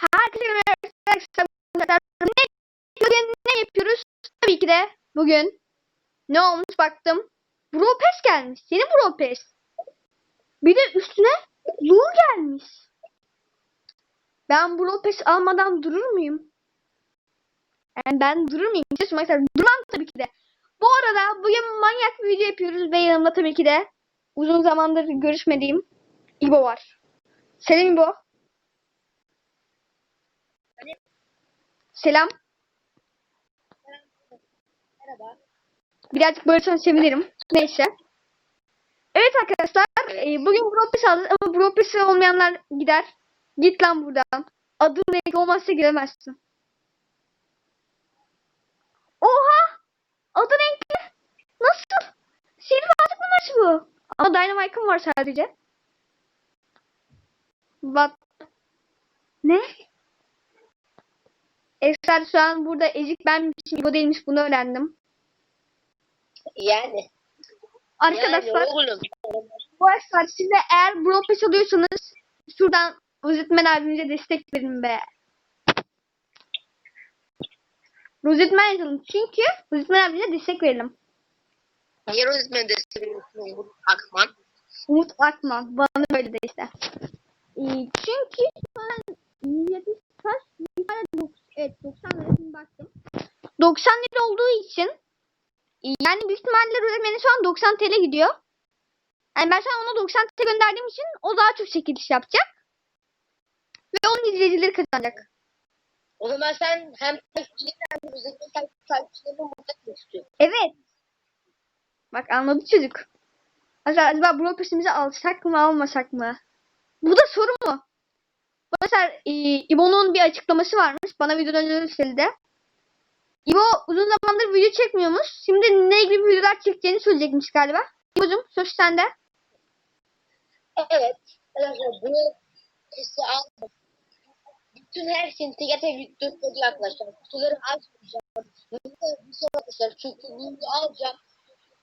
Herkese merhaba arkadaşlar. Bugün ne yapıyoruz? Tabii ki de bugün ne olmuş baktım. Bropes gelmiş. Yeni Bropes. Bir de üstüne Lu gelmiş. Ben Bropes almadan durur muyum? Yani ben durur muyum? İşte mesela durmam tabii ki de. Bu arada bugün manyak bir video yapıyoruz ve yanımda tabii ki de uzun zamandır görüşmediğim İbo var. Selam İbo. Selam. Merhaba. Birazcık bağırsan sevinirim. Neyse. Evet arkadaşlar. e, bugün Bropes aldık ama Bropes olmayanlar gider. Git lan buradan. Adın renk olmazsa giremezsin. Oha! Adı renkli. Nasıl? Sihirbazlık mı maçı bu? Ama Dynamite'ım var sadece. What? Ne? Esrar şu an burada ezik benmişim. İbo değilmiş bunu öğrendim. Yani. Arkadaşlar Yani oğlum. bu arkadaşlar siz de eğer Brawl Pass alıyorsanız şuradan Rozetmen abimize destek verin be. Rozetmen yazalım. Çünkü Rozetmen abimize destek verelim. Niye Rozman desteğiyorsun bu Akman? Umut Akman. Bana böyle de işte. Çünkü ben 7 kaç? Bir tane dok- Evet 90 lira şimdi baktım. 90 lira olduğu için yani büyük ihtimalle Rozetmen'e şu an 90 TL gidiyor. Yani ben şu an ona 90 TL gönderdiğim için o daha çok çekiliş yapacak. Ve onun izleyicileri kazanacak. O zaman sen hem takipçilik hem de Rozman takipçilerini etmek istiyorsun. Evet. Bak anladı çocuk. Mesela acaba Brawl Pass'imizi alsak mı almasak mı? Bu da soru mu? Mesela e, İbo'nun bir açıklaması varmış. Bana videodan önce söyledi. İbo uzun zamandır video çekmiyormuş. Şimdi ne gibi videolar çekeceğini söyleyecekmiş galiba. İbo'cum söz sende. Evet. Arkadaşlar bunu kesi aldım. Bütün her şeyin teker teker videosu arkadaşlar. Kutuları açmayacağım. Bir şey arkadaşlar. Çünkü bunu alacağım.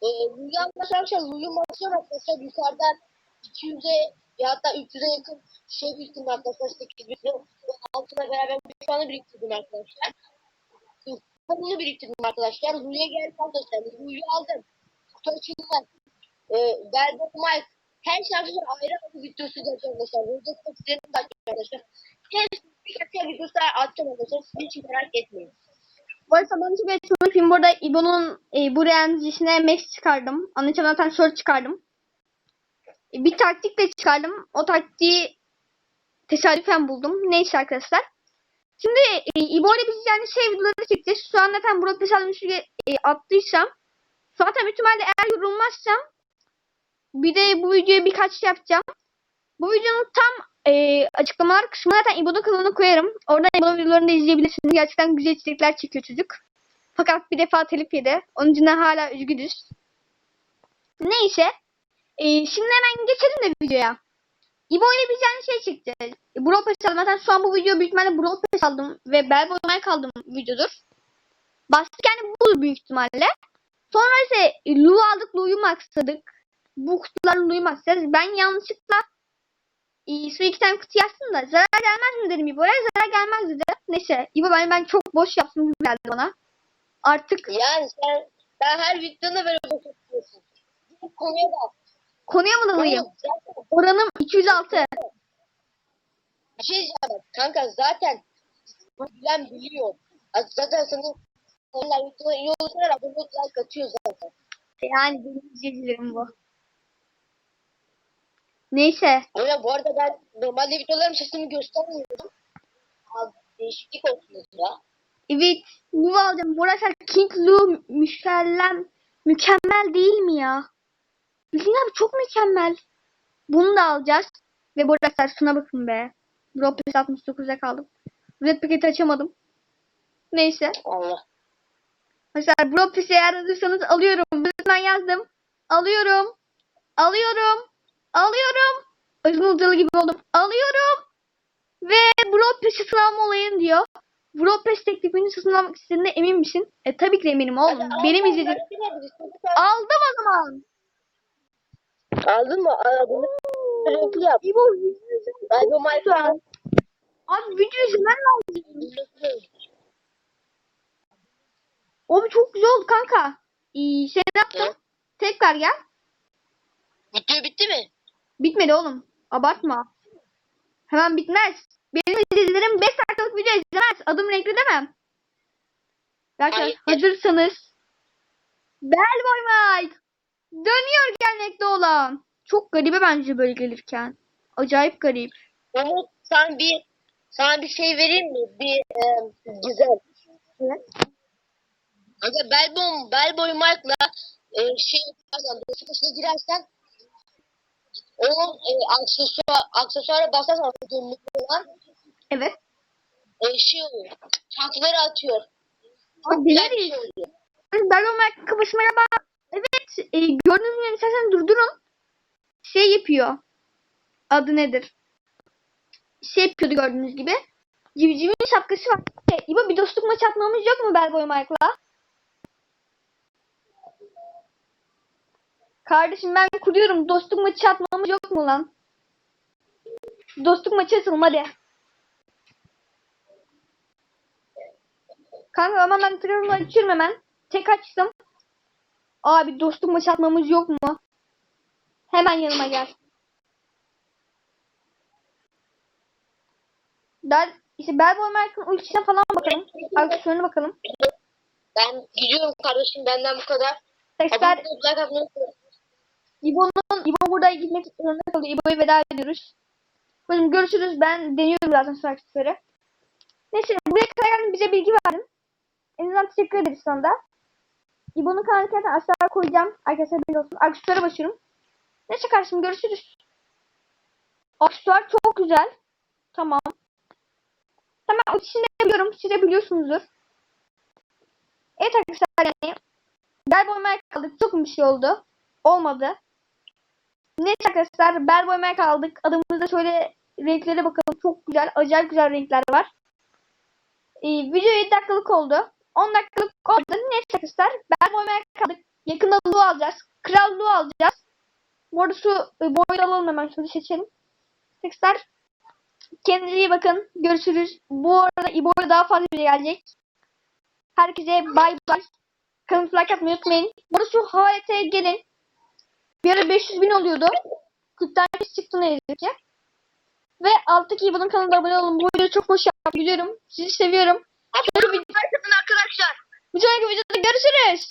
Ee, Luyu arkadaşlar Luyu maçı arkadaşlar yukarıdan 200'e ya hatta 300'e yakın şey biriktirdim arkadaşlar 8 bin altına beraber bir anı biriktirdim arkadaşlar. Bunu biriktirdim arkadaşlar. Luyu'ya geldi arkadaşlar. Luyu'yu aldım. Kutu açıldı. Ee, Velvet Mike. Her şey arkadaşlar ayrı ayrı videosu gelecek arkadaşlar. Rozet Fox'lerin de arkadaşlar. Hepsi bir videosu atacağım arkadaşlar. Sizin için merak etmeyin. Bu arada ben bir açıklama yapayım. Burada İbo'nun e, bu realizesine Max çıkardım. Anlayacağım zaten short çıkardım. E, bir taktik de çıkardım. O taktiği tesadüfen buldum. Neyse arkadaşlar. Şimdi e, İbo ile biz yani şey videoları çekeceğiz. Şu an zaten Brawl Pass almış e, attıysam zaten büyük ihtimalle eğer yorulmazsam bir de bu videoya birkaç şey yapacağım. Bu videonun tam e, açıklamalar kısmına zaten İbo'nun kanalına koyarım. Oradan İbo'nun videolarını da izleyebilirsiniz. Gerçekten güzel içerikler çekiyor çocuk. Fakat bir defa telif yedi. Onun için hala üzgünüz. Neyse. E, şimdi hemen geçelim de videoya. İbo ile yani şey çekeceğiz. E, Brawl Pass aldım. Zaten şu an bu video büyük ihtimalle Brawl Pass aldım. Ve Bell oynamaya kaldım videodur. Bastık yani bu büyük ihtimalle. Sonra ise e, Lu aldık. Lu'yu maxladık. Bu kutularla Lu'yu maxlayacağız. Ben yanlışlıkla e, şu iki tane kutu yazsın da zarar gelmez mi dedim İbo'ya. Zarar gelmez dedi. Neyse İbo ben, ben çok boş yaptım gibi geldi bana. Artık Yani sen, sen her videonda böyle boş yapıyorsun. Gidip konuya bak. Konuya mı dalayım? Oranım 206. bir şey diyeceğim. Kanka zaten bilen biliyor. Zaten senin onlar videoda iyi olsalar abone like atıyor zaten. Yani benim izleyicilerim bu. Neyse. Öyle bu arada ben normalde videolarım sesimi göstermiyorum. Az değişiklik olsun ya. Evet. Bu alacağım. Burası King Lu mükemmel, mükemmel değil mi ya? Bildiğin abi çok mükemmel. Bunu da alacağız. Ve bu arada şuna bakın be. Drop 69'a kaldım. Red paketi açamadım. Neyse. Allah. Mesela Bropes'i eğer alırsanız alıyorum. Ben yazdım. Alıyorum. Alıyorum. Alıyorum. Özgün Ulcalı gibi oldum. Alıyorum. Ve Bropes'i satın alma olayın diyor. Bropes teklifini satın almak istediğine emin misin? E tabii ki eminim oğlum. Hadi Benim izlediğim. al, Aldım o zaman. Aldın mı? Aldın. Renkli yap. İbo Ay bu Minecraft. Abi video izleme Görmen lazım. Oğlum çok güzel oldu kanka. İyi, şey ne yaptın? Evet. Tekrar gel. Video bitti mi? Bitmedi oğlum. Abartma. Hemen bitmez. Benim izleyicilerim 5 dakikalık video izlemez. Adım renkli demem. Arkadaşlar hazırsanız. Bellboy Mike. Dönüyor gelmekte olan. Çok garibe bence böyle gelirken. Acayip garip. Umut sen bir sana bir şey vereyim mi? Bir e, güzel. Evet. Aga Bellboy, Bellboy Mike'la e, şey yaparsan, içine girersen onun e, aksesuar, aksesuara basarsan gönüllü olan Evet. e, şey oluyor. Tankları atıyor. Bak Güzel bir şey oluyor. Bellboy Mike kafası merhaba. E, gördüğünüz gibi istersen durdurun. Şey yapıyor. Adı nedir? Şey yapıyordu gördüğünüz gibi. Civcivin şapkası var. E, İbo bir dostluk maçı atmamız yok mu Bellboy Mike'la? Kardeşim ben kuruyorum. Dostluk maçı atmamız yok mu lan? Dostluk maçı atalım hadi. Kanka ama ben telefonumu açıyorum hemen. Tek açtım. Abi dostluk maçı atmamız yok mu? Hemen yanıma gel. Der, işte Bellboy Mike'ın ultisine falan bakalım. Aksiyonuna bakalım. Ben gidiyorum kardeşim benden bu kadar. Tekrar. İbo'nun İbo burada gitmek zorunda kalıyor. İbo'ya veda ediyoruz. Bakın görüşürüz. Ben deniyorum zaten şu aksesuarı. Neyse buraya kadar geldin bize bilgi verdin. En azından teşekkür ederiz sana da. İbo'nun kanalını zaten aşağıya koyacağım. Arkadaşlar benim olsun. Aksesuara başlıyorum. Neyse kardeşim görüşürüz. Aksesuar çok güzel. Tamam. Tamam o de biliyorum. Siz de biliyorsunuzdur. Evet arkadaşlar yani. Bel boymaya kaldık. Çok bir şey oldu. Olmadı. Neyse arkadaşlar bel boymaya kaldık. Adımızda şöyle renklere bakalım. Çok güzel. Acayip güzel renkler var. Ee, video 7 dakikalık oldu. 10 dakikalık oldu. Neyse arkadaşlar bel boymaya kaldık. Yakında Lu alacağız. Kral Lu alacağız. Şu e, boyu alalım hemen şunu seçelim. Arkadaşlar kendinize iyi bakın. Görüşürüz. Bu arada İbo'ya daha fazla video gelecek. Herkese bay bay. Kanalıma like atmayı unutmayın. Bu arada şu HYT'ye gelin. Bir ara 500 bin oluyordu. 40 tanesi çıktı ne yazık ki. Ve alttaki İbo'nun kanalına abone olun. Bu videoyu çok hoş yaptım. Biliyorum. Sizi seviyorum. Unutmayın arkadaşlar. Bir sonraki videoda görüşürüz.